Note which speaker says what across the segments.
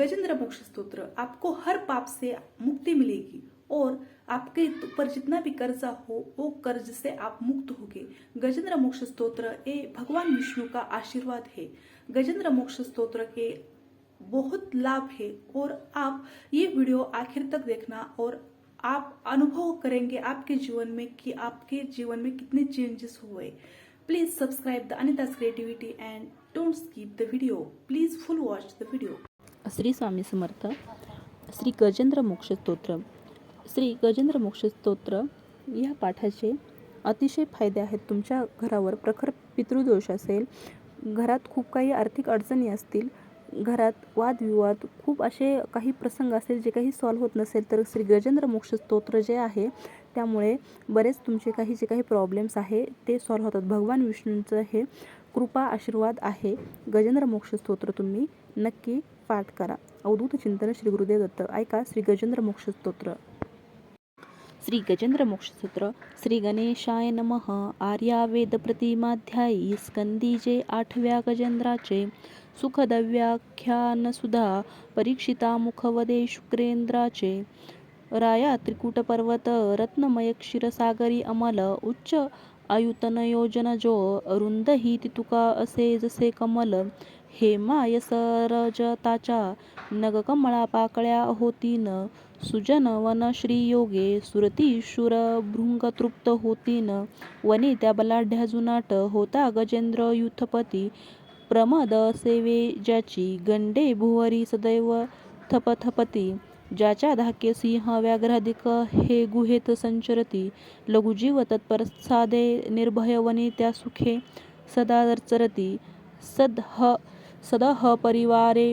Speaker 1: गजेंद्र मोक्ष स्त्रोत्र आपको हर पाप से मुक्ति मिलेगी और आपके ऊपर जितना भी कर्जा हो, वो कर्ज से आप मुक्त होगे। गजेंद्र मोक्ष स्तोत्र ये भगवान विष्णु का आशीर्वाद है। गजेंद्र मोक्ष स्तोत्र के बहुत लाभ है और आप ये वीडियो आखिर तक देखना और आप अनुभव करेंगे आपके जीवन में कि आपके जीवन में कितने चेंजेस हुए। Please subscribe the Anita's creativity and don't skip the video. Please full watch the video.
Speaker 2: Shri Swami Samarth Shri Gajendra Moksha Stotra. Shri Gajendra Moksha स्तोत्र या पाठाचे अतिशय फायदे आहेत. तुमच्या घरावर प्रखर पितृदोष असेल घरात खूप काही आर्थिक अडचणी असतील घरात वादविवाद खूप असे काही प्रसंग असेल जे काही सॉल्व्ह होत नसेल तर श्री गजेंद्र मोक्ष स्तोत्र जे आहे त्यामुळे बरेच तुमचे काही जे काही प्रॉब्लेम्स आहे ते सॉल्व्ह होतात. भगवान विष्णूंचं हे कृपा आशीर्वाद आहे. गजेंद्र मोक्ष स्तोत्र तुम्ही नक्की पाठ करा. अवधूत चिंतन श्री गुरुदेव दत्त. ऐका श्री गजेंद्र मोक्ष स्तोत्र. श्री गजेंद्र मोक्षसूत्र श्री गणेशाय नमः. आर्या वेद प्रतिमाध्यायी स्कंदीजे आठव्या गजेंद्राचे सुखदव्याख्यानसुधा परीक्षिता मुखवदे शुक्रेंद्राचे. राया त्रिकूट पर्वत रत्नमय क्षीरसागरी अमल उच्च आयुतन योजन जो अरुंद ही तितुका असे जसे कमल. हेमाय सरजताच्या नगकमळा पाकळ्या होतीन. सुजन वन श्रीयोगे सुरती शूर होतीन. वने त्या बलाढ्या जुनाट होता गजेंद्र युथपती. प्रमद सेवे ज्याची गंडे भुवरी सदैव थपथपती. ज्याच्या धाके सिंह व्याघ्राधिक हे गुहेत संचरती. लघुजीव तत्पर साधे निर्भय वने त्या सुखे सदा चरती. सदह सदह परिवारे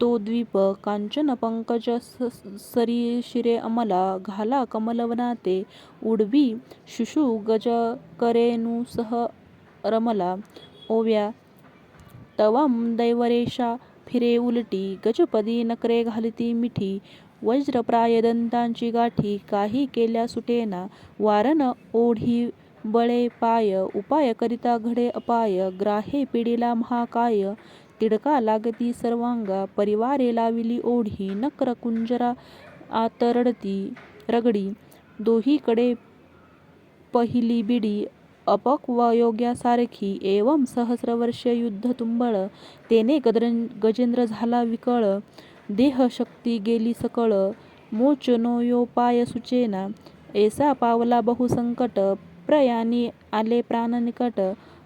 Speaker 2: तो द्वीप कांचन पंकज सरी शिरे अमला घाला कमलवनाते उडवी शुशु गज करेनुसह रमला ओव्या तवम दैवरेषा फिरे उलटी गजपदी नकरे घालिती मिठी वज्रप्राय दंतांची गाठी काही केल्या सुटेना वारण ओढी बळे पाय उपाय करिता घडे अपाय ग्राहे पिढीला महाकाय तिडका लागती सर्वांगा परिवारे लाविली ओढी नक्र कुंजरा आतरडती रगडी दोहीकडे पहिली बिडी अपक्वयोग्यासारखी एवम सहस्रवर्ष युद्ध तुंबळ तेने गद्रं गजेंद्र झाला विकळ देहशक्ती गेली सकळ मोचनोयोपाय सुचेना ऐसा पावला बहुसंकट प्रयाणी आले प्राण निकट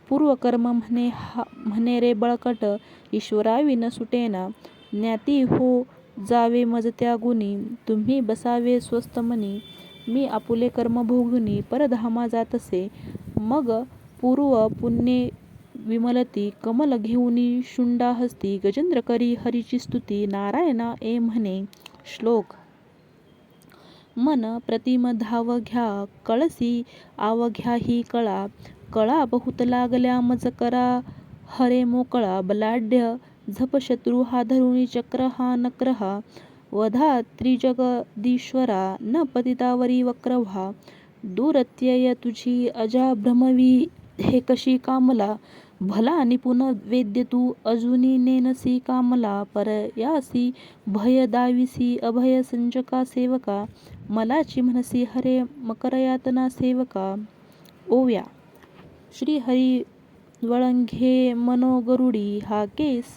Speaker 2: पूर्वकर्म म्हणे हा म्हणे रे बळकट ईश्वराविन सुटेना. ज्ञाती हो जावे मजत्या गुणी तुम्ही बसावे स्वस्त मनी. मी आपुले कर्म भोगुनी परधामा जातसे. मग पूर्व पुण्ये विमलती कमल घेऊनी शुंडा हस्ती गजेंद्र करी हरीची स्तुती नारायणा ए म्हणे श्लोक. मन प्रतिम धाव घ्या कळसी आवघ्या ही कळा कळा बहुत लागल्या मज करा हरे मोकळा बलाढ्य झप शत्रू हा धरुणी चक्र हा नक्र हा वधा त्रिजगदीश्वरा न पतितावरी वक्र व्हा दुरत्यय तुझी अजा भ्रमवी हे कशी कामला भला निपुण वेद्य तू अजुनी नेनसी कामला परयासी भय दाविसी अभय संजका सेवका मलाची मनसी हरे मकरयातना सेवका ओव्या. श्री हरी वळंघे मनोगरुडी हा केस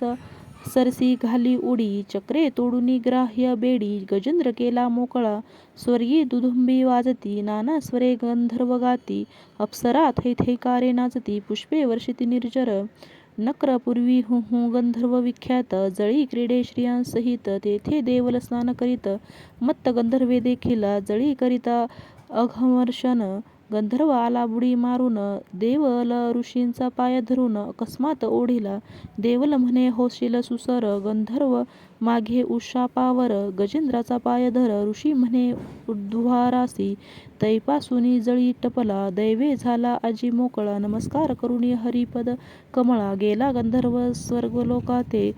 Speaker 2: सरसी घाली उडी चक्रे तोडुनी ग्राह्य बेडी गजेंद्र केला मोकळा स्वर्गी दुधुंबी वाजती नाना स्वरे गंधर्व गाती अप्सरा थैथैकारे नाचती पुष्पे वर्षिती निर्जर नक्रपूर्वी हु हु गंधर्व विख्यात जळी क्रीडे श्रियांसहित तेथे देवल स्नान करीत मत्त गंधर्वे देखील जळी करिता अघमर्षण गंधर्व आला बुडी मारून देवल ऋषींचा पाय धरून अकस्मात ओढिला. देवल म्हणे होशील सुसर गंधर्व मागे उशापावर गजेंद्राचा पाय धर. ऋषी म्हणे उद्ध्वारासी तैपासुनी जळी टपला. दैवे झाला आजी मोकळा. नमस्कार करुणी हरिपद कमळा. गेला गंधर्व स्वर्गलोकाते.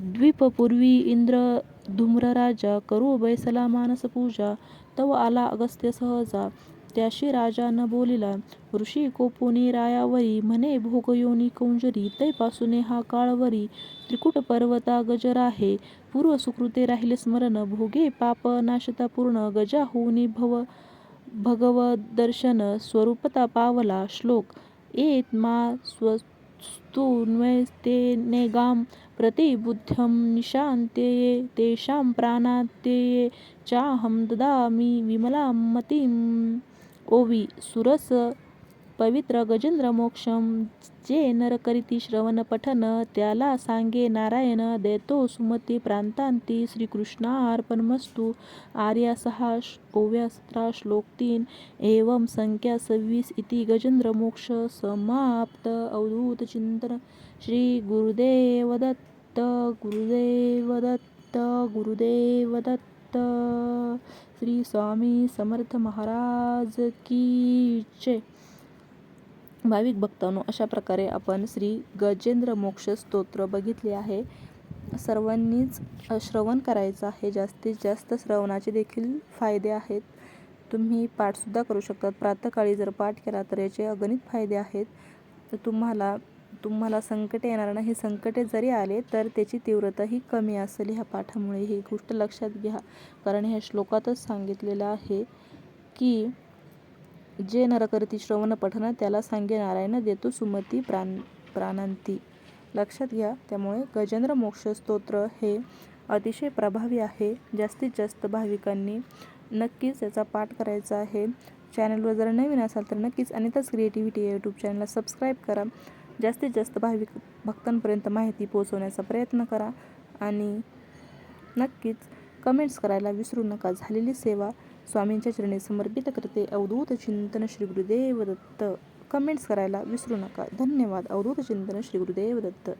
Speaker 2: द्वीपपूर्वी इंद्र धूम्रराजा करू बैसला मानस पूजा तव आला अगस्त्य सहजा. त्याशी राजानं बोलिला ऋषी कोपुनी रायावरी म्हणे भोगयोनी कौंजरी तैपासूने हा काळवरी त्रिकुट पर्वता गजर आहे. पूर्व सुकृते राहिले स्मरण भोगे पाप नाशता पूर्ण गजा होऊनी भव भगवदर्शन स्वरूपता पावला श्लोक. एत मा स्वस्तु नेगाम प्रतिबुद्धं निशान्त्यये तेषां प्राणात्यये चाहं ददामि विमलां मतिम् ओवी सुरस पवित्र गजेंद्र मोक्षम जे नर करीती श्रवण पठन त्याला सांगे नारायण देतो सुमती प्रांतांती श्रीकृष्णार्पणमस्तु आर्या सहा ओव्यास्त्रा ओव्या सतरा श्लोक तीन एवं संख्या सव्वीस इति गजेंद्र मोक्ष समाप्त अवधूत चिंतन. श्री गुरुदेव दत्त गुरुदेव दत्त गुरुदेव दत्त. श्री स्वामी समर्थ महाराज की जय. भाविक भक्तांनो अशा प्रकारे आपण श्री गजेंद्र मोक्ष स्तोत्र बघितले आहे. सर्वांनीच श्रवण करायचं आहे. जास्तीत जास्त श्रवणाचे देखील फायदे आहेत. तुम्ही पाठसुद्धा करू शकतात प्रातःकाळी जर पाठ केला तर याचे अगणित फायदे आहेत. तर तुम्हाला तुम्हाला संकटे येणार नाही. संकटे जरी आले तर त्याची तीव्रताही कमी असेल ह्या पाठामुळे. ही गोष्ट लक्षात घ्या. कारण ह्या श्लोकातच सांगितलेलं आहे की जे नरकरती श्रवण पठन त्याला सांगे नारायण देतो सुमती प्राण प्राणांती. लक्षात घ्या. त्यामुळे गजेंद्र मोक्ष स्तोत्र हे अतिशय प्रभावी आहे. जास्तीत जास्त भाविकांनी नक्कीच याचा पाठ करायचा आहे. चॅनलवर जर नवीन असाल तर नक्कीच अनिताच क्रिएटिव्हिटी या यूट्यूब चॅनलला सबस्क्राईब करा. जास्तीत जास्त भाविक भक्तांपर्यंत माहिती पोहोचवण्याचा प्रयत्न करा आणि नक्कीच कमेंट्स करायला विसरू नका. झालेली सेवा स्वामींच्या चरणी समर्पित करते. अवधूत चिंतन श्री गुरुदेव दत्त. कमेंट्स करायला विसरू नका. धन्यवाद. अवधूत चिंतन श्री गुरुदेव दत्त.